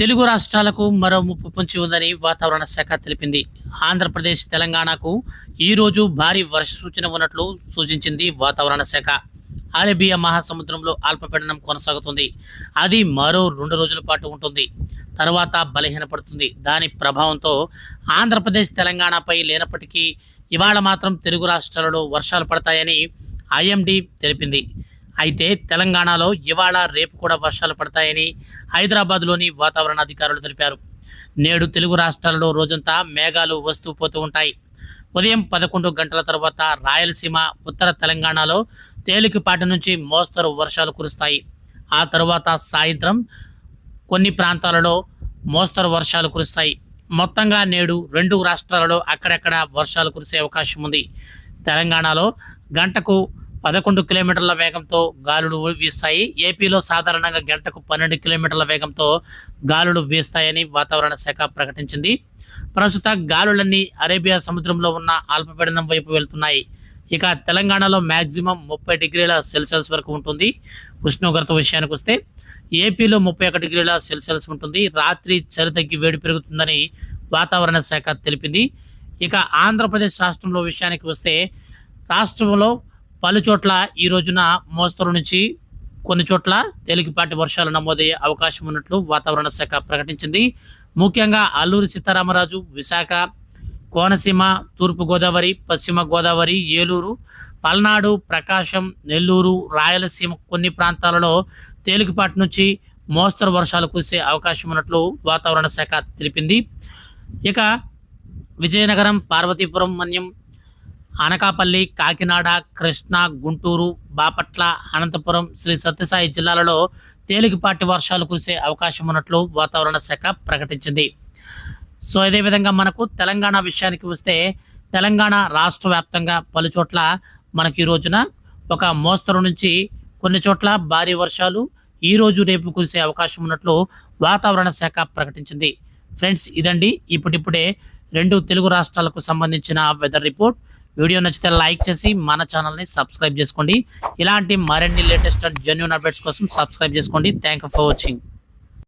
తెలుగు రాష్ట్రాలకు మరో ముప్పు పొంచి ఉందని వాతావరణ శాఖ తెలిపింది. ఆంధ్రప్రదేశ్ తెలంగాణకు ఈ రోజు భారీ వర్ష సూచన ఉన్నట్లు సూచించింది వాతావరణ శాఖ. అరేబియా మహాసముద్రంలో అల్పపీడనం కొనసాగుతుంది. అది మరో రెండు రోజుల పాటు ఉంటుంది. తర్వాత బలహీనపడుతుంది. దాని ప్రభావంతో ఆంధ్రప్రదేశ్ తెలంగాణపై లేనప్పటికీ ఇవాళ మాత్రం తెలుగు రాష్ట్రాలలో వర్షాలు పడతాయని ఐఎండీ తెలిపింది. అయితే తెలంగాణలో ఇవాళ రేపు కూడా వర్షాలు పడతాయని హైదరాబాద్లోని వాతావరణ అధికారులు తెలిపారు. నేడు తెలుగు రాష్ట్రాలలో రోజంతా మేఘాలు వస్తూ పోతూ ఉంటాయి. ఉదయం పదకొండు గంటల తర్వాత రాయలసీమ ఉత్తర తెలంగాణలో తేలికపాటి నుంచి మోస్తరు వర్షాలు కురుస్తాయి. ఆ తరువాత సాయంత్రం కొన్ని ప్రాంతాలలో మోస్తరు వర్షాలు కురుస్తాయి. మొత్తంగా నేడు రెండు రాష్ట్రాలలో అక్కడక్కడ వర్షాలు కురిసే అవకాశం ఉంది. తెలంగాణలో గంటకు పదకొండు కిలోమీటర్ల వేగంతో గాలులు వీస్తాయి. ఏపీలో సాధారణంగా గంటకు పన్నెండు కిలోమీటర్ల వేగంతో గాలులు వీస్తాయని వాతావరణ శాఖ ప్రకటించింది. ప్రస్తుత గాలులన్నీ అరేబియా సముద్రంలో ఉన్న అల్పపీడనం వైపు వెళ్తున్నాయి. ఇక తెలంగాణలో మ్యాక్సిమం ముప్పై డిగ్రీల సెల్సియస్ వరకు ఉంటుంది. ఉష్ణోగ్రత విషయానికి వస్తే ఏపీలో ముప్పై ఒక డిగ్రీల సెల్సియస్ ఉంటుంది. రాత్రి చలి తగ్గి వేడి పెరుగుతుందని వాతావరణ శాఖ తెలిపింది. ఇక ఆంధ్రప్రదేశ్ రాష్ట్రంలో విషయానికి వస్తే రాష్ట్రంలో పలు చోట్ల ఈ రోజున మోస్తరు నుంచి కొన్ని చోట్ల తేలికపాటి వర్షాలు నమోదయ్యే అవకాశం ఉన్నట్లు వాతావరణ శాఖ ప్రకటించింది. ముఖ్యంగా అల్లూరి సీతారామరాజు విశాఖ కోనసీమ తూర్పుగోదావరి పశ్చిమ గోదావరి ఏలూరు పల్నాడు ప్రకాశం నెల్లూరు రాయలసీమ కొన్ని ప్రాంతాలలో తేలికపాటి నుంచి మోస్తరు వర్షాలు కురిసే అవకాశం ఉన్నట్లు వాతావరణ శాఖ తెలిపింది. ఇక విజయనగరం పార్వతీపురం మన్యం అనకాపల్లి కాకినాడ కృష్ణా గుంటూరు బాపట్ల అనంతపురం శ్రీ సత్యసాయి జిల్లాలలో తేలికపాటి వర్షాలు కురిసే అవకాశం ఉన్నట్లు వాతావరణ శాఖ ప్రకటించింది. సో ఇదే విధంగా మనకు తెలంగాణ విషయానికి వస్తే తెలంగాణ రాష్ట్ర వ్యాప్తంగా పలుచోట్ల మనకి ఈ రోజున ఒక మోస్తరు నుంచి కొన్ని చోట్ల భారీ వర్షాలు ఈ రోజు రేపు కురిసే అవకాశం ఉన్నట్లు వాతావరణ శాఖ ప్రకటించింది. ఫ్రెండ్స్ ఇదండి. ఇప్పుడిప్పుడే రెండు తెలుగు రాష్ట్రాలకు సంబంధించిన వెదర్ రిపోర్ట్. వీడియో నచ్చితే లైక్ చేసి మన ఛానల్ని సబ్స్క్రైబ్ చేసుకోండి. ఇలాంటి మరిన్ని లేటెస్ట్ జెన్యున్ అప్డేట్స్ కోసం సబ్స్క్రైబ్ చేసుకోండి. Thank for watching